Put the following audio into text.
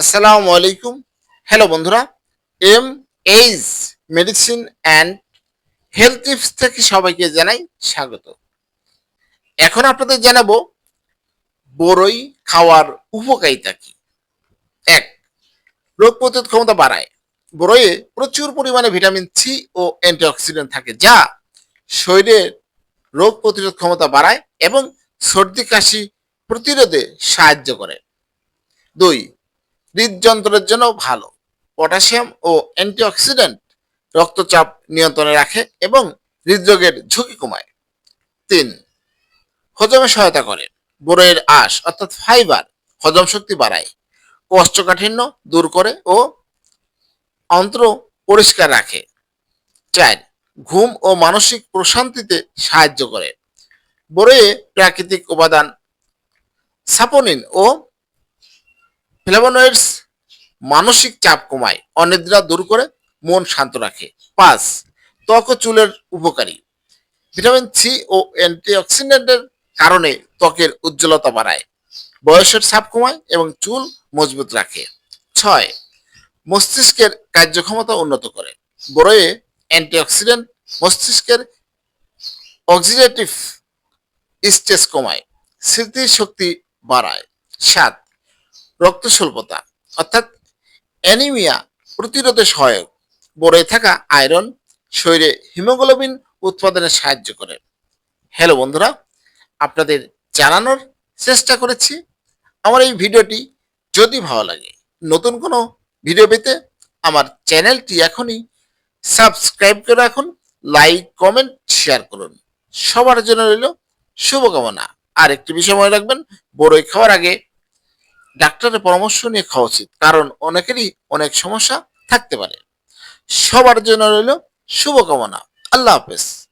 আসসালামু আলাইকুম। হ্যালো বন্ধুরা M H medicine and health tips থেকে সবাইকে জানাই স্বাগত। এখন আপনাদের জানাব বড়ই খাওয়ার উপকারিতা কি? এক, রোগ প্রতিরোধ ক্ষমতা বাড়ায়। বড়ইয়ে প্রচুর পরিমাণে ভিটামিন সি ও অ্যান্টিঅক্সিডেন্ট থাকে, যা শরীরের রোগ প্রতিরোধ ক্ষমতা বাড়ায় এবং সর্দি কাশি প্রতিরোধে সাহায্য করে। দুই হৃদযন্ত্রের জন্য ভালো। পটাশিয়াম ও অ্যান্টিঅক্সিডেন্ট রক্তচাপ নিয়ন্ত্রণে রাখে এবং হৃদরোগের ঝুঁকি কমায়। তিন, হজমে সহায়তা করে। বড়ের আঁশ অর্থাৎ ফাইবার হজম শক্তি বাড়ায়, কোষ্ঠকাঠিন্য দূর করে ও অন্ত্র পরিষ্কার রাখে। চার, ঘুম ও মানসিক প্রশান্তিতে সাহায্য করে। বড়ে প্রাকৃতিক উপাদান সাপোনিন ও ফ্লেভোনয়েডস মানসিক চাপ কমায়, অনিদ্রা দূর করে, মন শান্ত রাখে। পাঁচ, ত্বক ও চুলের উপকারী। ভিটামিন সি ও অ্যান্টিঅক্সিডেন্টের কারণে ত্বকের উজ্জ্বলতা বাড়ায়, বয়সের ছাপ কমায় এবং চুল মজবুত রাখে। ছয়, মস্তিষ্কের কার্যক্ষমতা উন্নত করে। বড়য়ে অ্যান্টিঅক্সিডেন্ট মস্তিষ্কের অক্সিডেটিভ স্ট্রেস কমায়, স্মৃতিশক্তি বাড়ায়। সাত রক্ত স্বল্পতা অর্থাৎ অ্যানিমিয়া প্রতিরোধে সহায়ক। বড়ে থাকা আয়রন শরীরে হিমোগ্লোবিন উৎপাদনে সাহায্য করে। হ্যালো বন্ধুরা, আপনাদের জানানোর চেষ্টা করেছি। আমার এই ভিডিওটি যদি ভালো লাগে, নতুন কোনো ভিডিও পেতে আমার চ্যানেলটি এখনই সাবস্ক্রাইব করে রাখুন, লাইক, কমেন্ট, শেয়ার করুন। সবার জন্য রইল শুভকামনা। আর একটি বিষয় মনে রাখবেন, বড়ই খাওয়ার আগে ডাক্তারের পরামর্শ নিয়ে খাওয়া উচিত, কারণ অনেকেরই অনেক সমস্যা থাকতে পারে। সবার জন্য রইল শুভকামনা। আল্লাহ হাফেজ।